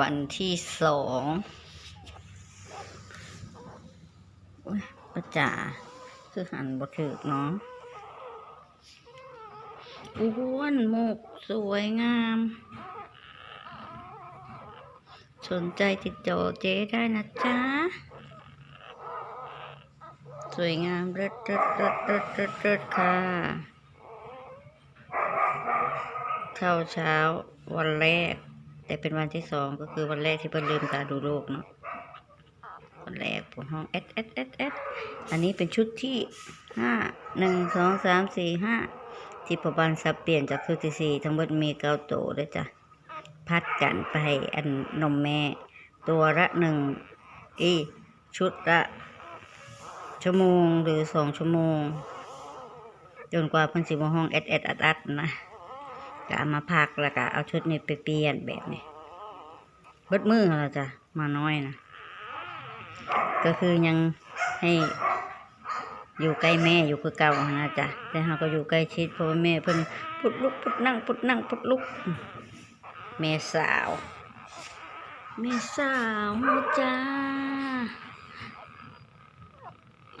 วันที่สองอุ๊ยประจ่าคือหันบ่ถึกเนาะอ้วนหมกสวยงาม สนใจติดต่อเจ๊ได้นะจ๊ะ สวยงามเริดเริดเริดเริดเริดเริดค่ะเข้าเช้าวันแรก แต่เป็นวันที่สองก็คือวันแรกที่เพิ่นลืมตาดูโลกเนาะวันแรกผมห้องเอสเอสเอสเอสอันนี้เป็นชุดที่ห้าหนึ่งสองสามสี่ห้าที่ประบานสับเปลี่ยนจากชุดที่สี่ทั้งหมดมีเก้าโตวด้วยจ้ะพัดกันไปอันนมแม่ ตัวละหนึ่งอีชุดละชั่วโมงหรือสองชั่วโมง จนกว่าเพิ่นสิมาห้องเอ็ดเอ็ดอัดอัดนะ ก็เอามาพักแล้วก็เอาชุดนี้ไปเปลี่ยนแบบนี้เบิดมือแล้วจ้ะมาน้อยนะก็คือยังให้อยู่ใกล้แม่อยู่คือเก่านะจ๊ะแต่เราก็อยู่ใกล้ชิดเพราะว่าแม่เพิ่นพุดลุกพุดนั่งพุดนั่งพุดลุกแม่สาวแม่สาวนะจ้า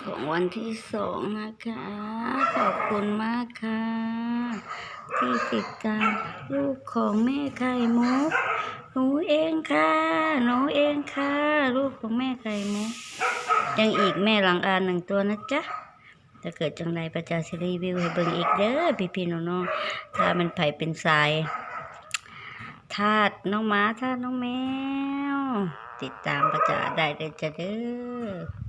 ของวันที่สองนะคะ ขอบคุณมากค่ะ ที่ติดตามลูกของแม่ไข่มุกหนูเองค่ะหนูเองค่ะลูกของแม่ไข่มุกยังอีกแม่หลังอานหนึ่งตัวนะจ๊ะถ้าเกิดจังไรประจาสิรีวิวให้เบิ่งอีกเด้อพี่พี่น้องๆถ้ามันไผ่เป็นสายทาดน้องหมาทาดน้องแมว ติดตามประจาได้เลยจ้ะเด้อ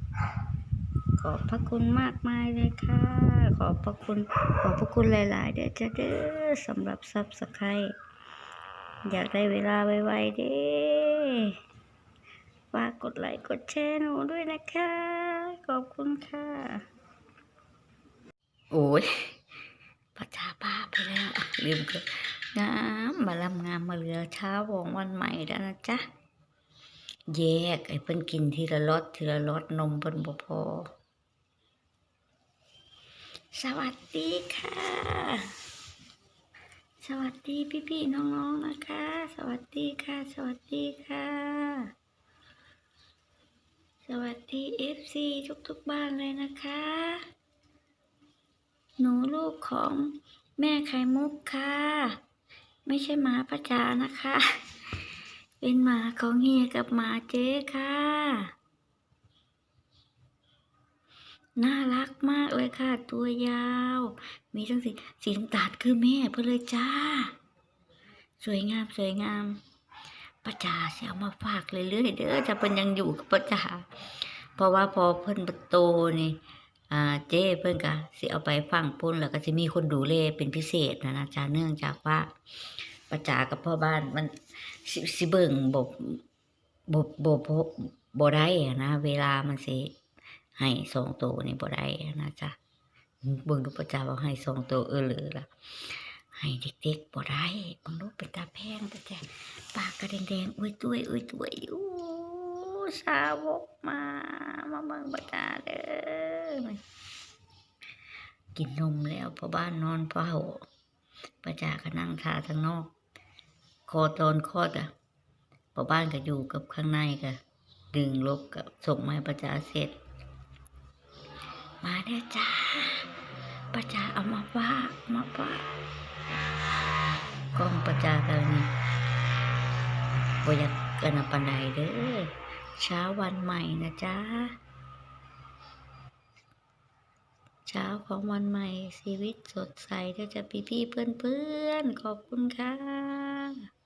ขอบพระคุณมากมายเลยค่ะ ขอบพระคุณ ขอบพระคุณหลาย ๆ เด้อจ้ะเด้อสำหรับซับสไครอยากได้เวลาไวๆเด้ฝากกดไลค์กดแชร์หนูด้วยนะคะ ขอบคุณค่ะ โอ้ยประชาป้าไปแล้วลืมก็งามมาลำงามมาเรือเช้าวงวันใหม่แล้วนะจ๊ะแยกไอ้เพิ่นกินทีละรสทีละรสนมเพิ่นบ่พอ สวัสดีค่ะ สวัสดีพี่ๆน้องๆนะคะ สวัสดีค่ะ สวัสดีค่ะ สวัสดีเอฟซีทุกๆบ้านเลยนะคะ หนูลูกของแม่ไข่มุกค่ะ ไม่ใช่หมาประจานะคะ เป็นหมาของเฮียกับหมาเจ๊ค่ะ น่ารักมากเลยค่ะ ตัวยาว มีทั้งสีสีน้ำตาลคือแม่เพื่อเลยจ้า สวยงามสวยงามประจาเสียเอามาฝากเรื่อยๆเด้อจะเป็นยังอยู่กับประจาเพราะว่าพอเพิ่นประตูนี่อ่าเจ้เพิ่นก็สิเอาไปฟังปุ่นแล้วก็จะมีคนดูแลเป็นพิเศษนะนะจ๊ะเนื่องจากว่าประจากับพ่อบ้านมันสิสเบิ่งบบบบบบบได้อะนะ เวลามันสิ ให้สองตัวนี่บ่ได้นะจ๊ะเบิ่งดูประจาว่าให้สองตัวเออหลือล่ะให้เด็กๆบ่ได้เบิ่งดูเป็นตาแพงแต่แต่ปากก็แดงๆอุ้ยตุ้ยอุ้ยตุ้ยอู้สาวกมา มาเบิ่งประจาเด้อกินนมแล้วพอบ้านนอนเฝ้าประจาก็นั่งทาทางนอก คอตอนคอดอะพอบ้านก็อยู่กับข้างในก็ดึงลบกับส่งมาประจาเสร็จ มาเด้อจ้าประจาเอามาว่ามาว่ากองประจากันนี่บอยากกันปันใดเด้อเช้าวันใหม่นะจ้าเช้าของวันใหม่ชีวิตสดใสเด้อจะพี่พี่เพื่อนเพื่อนขอบคุณค่ะ